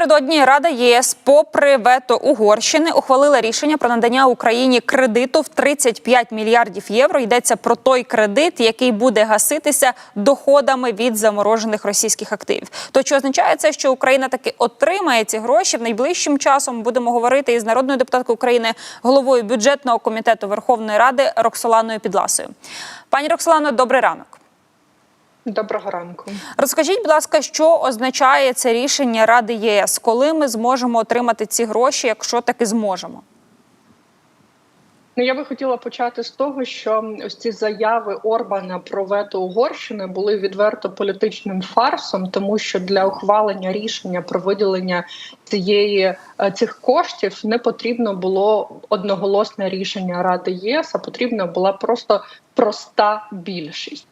Напередодні Рада ЄС, попри вето Угорщини, ухвалила рішення про надання Україні кредиту в 35 мільярдів євро. Йдеться про той кредит, який буде гаситися доходами від заморожених російських активів. То чи означає це, що Україна таки отримає ці гроші в найближчим часом? Будемо говорити із народною депутаткою України, головою бюджетного комітету Верховної Ради Роксоланою Підласою. Пані Роксолано, добрий ранок. Доброго ранку. Розкажіть, будь ласка, що означає це рішення Ради ЄС, коли ми зможемо отримати ці гроші, якщо таки зможемо? Ну я би хотіла почати з того, що ось ці заяви Орбана про вето Угорщини були відверто політичним фарсом, тому що для ухвалення рішення про виділення цієї е, цих коштів не потрібно було одноголосне рішення Ради ЄС, а потрібна була просто проста більшість.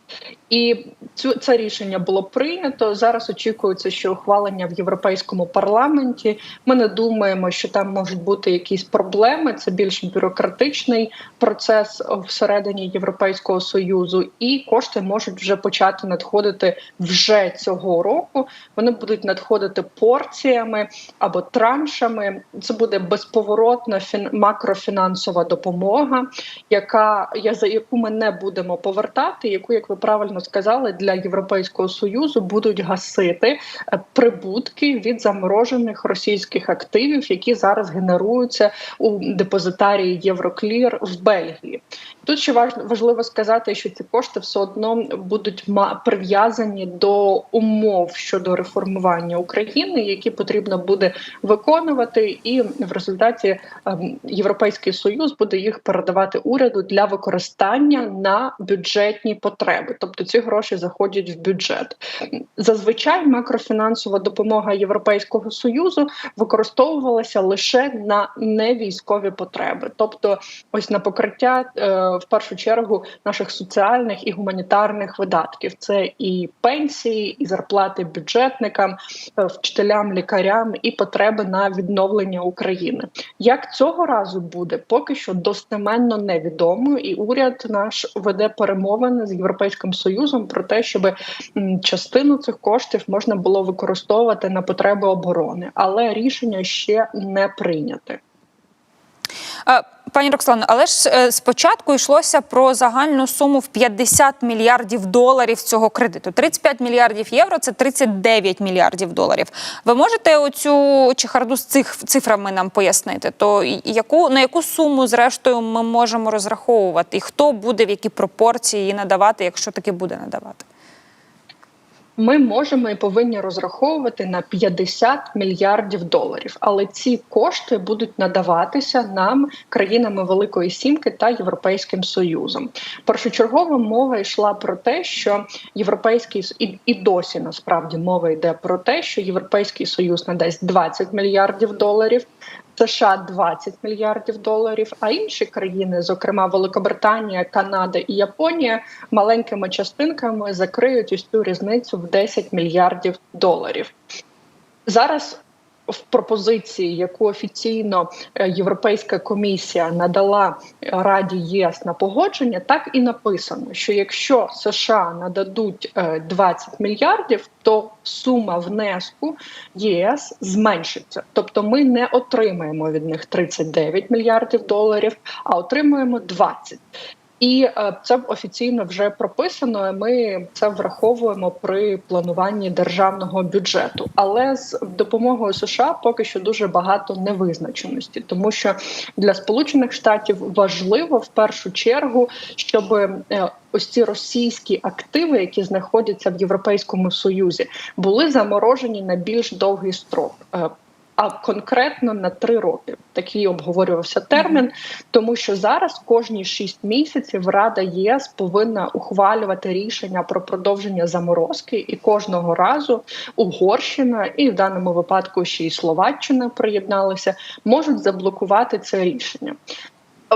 І цю це рішення було прийнято. Зараз очікується, що ухвалення в європейському парламенті. Ми не думаємо, що там можуть бути якісь проблеми. Це більш бюрократичний процес всередині Європейського союзу, і кошти можуть вже почати надходити вже цього року. Вони будуть надходити порціями або траншами. Це буде безповоротна фін... макрофінансова допомога, яка я за яку ми не будемо повертати, яку як ви правильно сказали, для європейського союзу будуть гасити е, прибутки від заморожених російських активів, які зараз генеруються у депозитарії Євроклір в Бельгії. Тут ще важливо сказати, що ці кошти все одно будуть прив'язані до умов щодо реформування України, які потрібно буде виконувати, і в результаті ем, Європейський Союз буде їх передавати уряду для використання на бюджетні потреби, тобто ці гроші заходять в бюджет. Зазвичай макрофінансова допомога Європейського союзу використовувалася лише на невійськові потреби, тобто ось на покриття е, в першу чергу наших соціальних і гуманітарних видатків. Це і пенсії, і зарплати бюджетникам, е, вчителям, лікарям, і потреби на відновлення України. Як цього разу буде, поки що достеменно невідомо, і уряд наш веде перемовини з європейським союзом про те, щоб частину цих коштів можна було використовувати на потреби оборони, але рішення ще не прийняте. Пані Роксолано, але ж е, спочатку йшлося про загальну суму в 50 мільярдів доларів цього кредиту. 35 мільярдів євро це 39 мільярдів доларів. Ви можете оцю чехарду з цих цифрами нам пояснити? То яку на яку суму зрештою ми можемо розраховувати, і хто буде в які пропорції її надавати, якщо таки буде надавати? Ми можемо і повинні розраховувати на 50 мільярдів доларів, але ці кошти будуть надаватися нам країнами Великої Сімки та Європейським Союзом. Першочергова мова йшла про те, що європейський і, і досі насправді мова йде про те, що європейський союз надасть 20 мільярдів доларів. США 20 мільярдів доларів, а інші країни, зокрема Великобританія, Канада і Японія, маленькими частинками закриють ось цю різницю в 10 мільярдів доларів. Зараз в пропозиції, яку офіційно Європейська комісія надала Раді ЄС на погодження, так і написано, що якщо США нададуть 20 мільярдів, то сума внеску ЄС зменшиться. Тобто, ми не отримаємо від них 39 мільярдів доларів, а отримуємо 20. І це офіційно вже прописано. Ми це враховуємо при плануванні державного бюджету. Але з допомогою США поки що дуже багато невизначеності, тому що для Сполучених Штатів важливо в першу чергу, щоб ось ці російські активи, які знаходяться в Європейському Союзі, були заморожені на більш довгий строк а конкретно на три роки. Такий обговорювався термін, тому що зараз кожні шість місяців Рада ЄС повинна ухвалювати рішення про продовження заморозки, і кожного разу Угорщина і в даному випадку ще й Словаччина приєдналися, можуть заблокувати це рішення.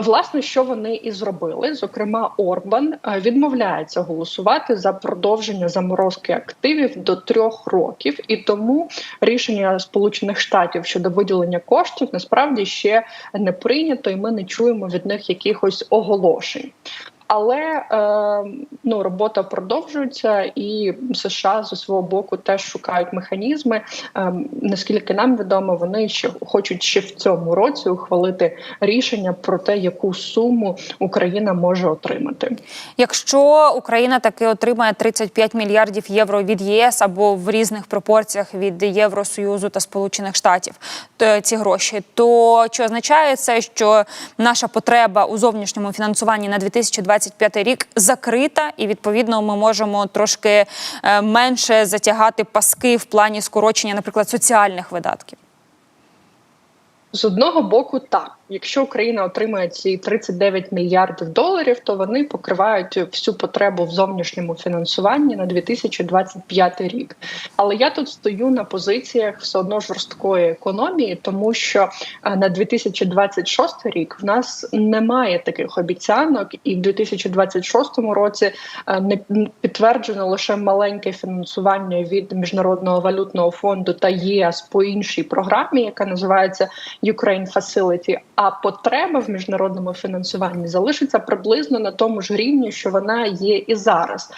Власне, що вони і зробили. Зокрема, Орбан відмовляється голосувати за продовження заморозки активів до трьох років, і тому рішення Сполучених Штатів щодо виділення коштів насправді ще не прийнято, і ми не чуємо від них якихось оголошень. Але е, ну робота продовжується, і США зі свого боку теж шукають механізми. Е, наскільки нам відомо, вони ще хочуть ще в цьому році ухвалити рішення про те, яку суму Україна може отримати. Якщо Україна таки отримає 35 мільярдів євро від ЄС або в різних пропорціях від Євросоюзу та Сполучених Штатів, то ці гроші, то чи означає це, що наша потреба у зовнішньому фінансуванні на 2025 рік закрита, і відповідно ми можемо трошки е, менше затягати паски в плані скорочення, наприклад, соціальних видатків? З одного боку, так. Якщо Україна отримає ці 39 мільярдів доларів, то вони покривають всю потребу в зовнішньому фінансуванні на 2025 рік. Але я тут стою на позиціях все одно жорсткої економії, тому що е, на 2026 рік в нас немає таких обіцянок, і в 2026 році е, не підтверджено лише маленьке фінансування від міжнародного валютного фонду та ЄС по іншій програмі, яка називається Ukraine Facility, а потреба в міжнародному фінансуванні залишиться приблизно на тому ж рівні, що вона є і зараз.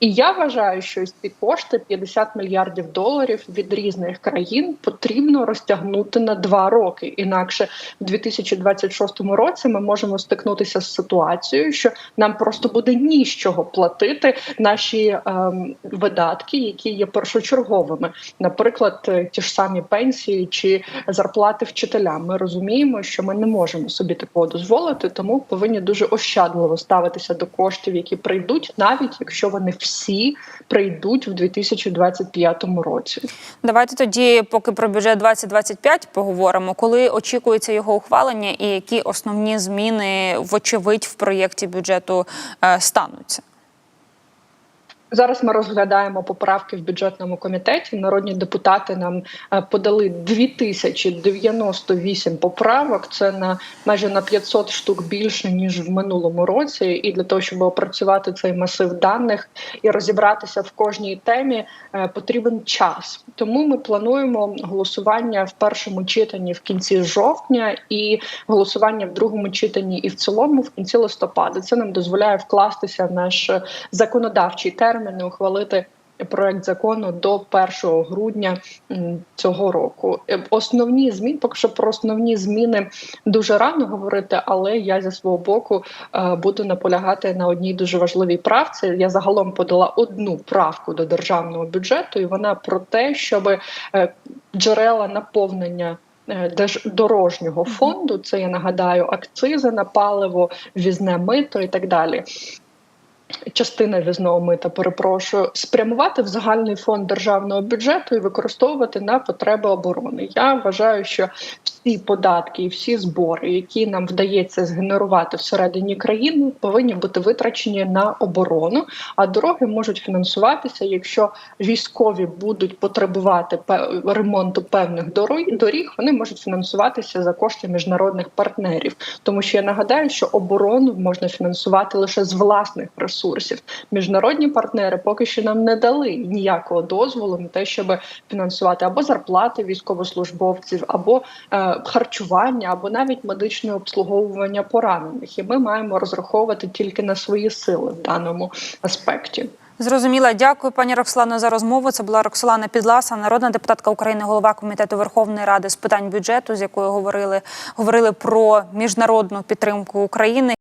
І я вважаю, що ці кошти 50 мільярдів доларів від різних країн потрібно розтягнути на два роки. Інакше в 2026 році ми можемо стикнутися з ситуацією, що нам просто буде ні з чого платити наші ем, видатки, які є першочерговими, наприклад, е, ті ж самі пенсії чи зарплати вчителям. Ми розуміємо, що ми не можемо собі такого дозволити, тому повинні дуже ощадливо ставитися до коштів, які прийдуть, навіть якщо вони всі прийдуть в 2025 році. Давайте тоді, поки про бюджет 2025 поговоримо, коли очікується його ухвалення, і які основні зміни, вочевидь, в проєкті бюджету е, стануться. Зараз ми розглядаємо поправки в бюджетному комітеті. Народні депутати нам е, подали 2098 поправок. Це на майже на 500 штук більше ніж в минулому році. І для того, щоб опрацювати цей масив даних і розібратися в кожній темі, е, потрібен час. Тому ми плануємо голосування в першому читанні в кінці жовтня і голосування в другому читанні і в цілому в кінці листопада. Це нам дозволяє вкластися в наш законодавчий термін і ухвалити проект закону до 1 грудня цього року. Е, Основні зміни, поки що про основні зміни дуже рано говорити, але я зі свого боку е, буду наполягати на одній дуже важливій правці. Я загалом подала одну правку до державного бюджету, і вона про те, щоб е, джерела наповнення. Дорожнього фонду це я нагадаю акцизи на паливо, візне мито і так далі частина візного мита, перепрошую, спрямувати в загальний фонд державного бюджету і використовувати на потреби оборони. Я вважаю, що всі податки і всі збори, які нам вдається згенерувати всередині країни, повинні бути витрачені на оборону. А дороги можуть фінансуватися, якщо військові будуть потребувати ремонту певних доріг, вони можуть фінансуватися за кошти міжнародних партнерів. Тому що я нагадаю, що оборону можна фінансувати лише з власних ресурсів. Міжнародні партнери поки що нам не дали ніякого дозволу на те, щоб фінансувати або зарплати військовослужбовців, або е, харчування, або навіть медичне обслуговування поранених. І ми маємо розраховувати тільки на свої сили в даному аспекті. Зрозуміла, дякую, пані Роксолано, за розмову. Це була Роксолана Підласа, народна депутатка України, голова комітету Верховної Ради з питань бюджету, з якою говорили говорили про міжнародну підтримку України.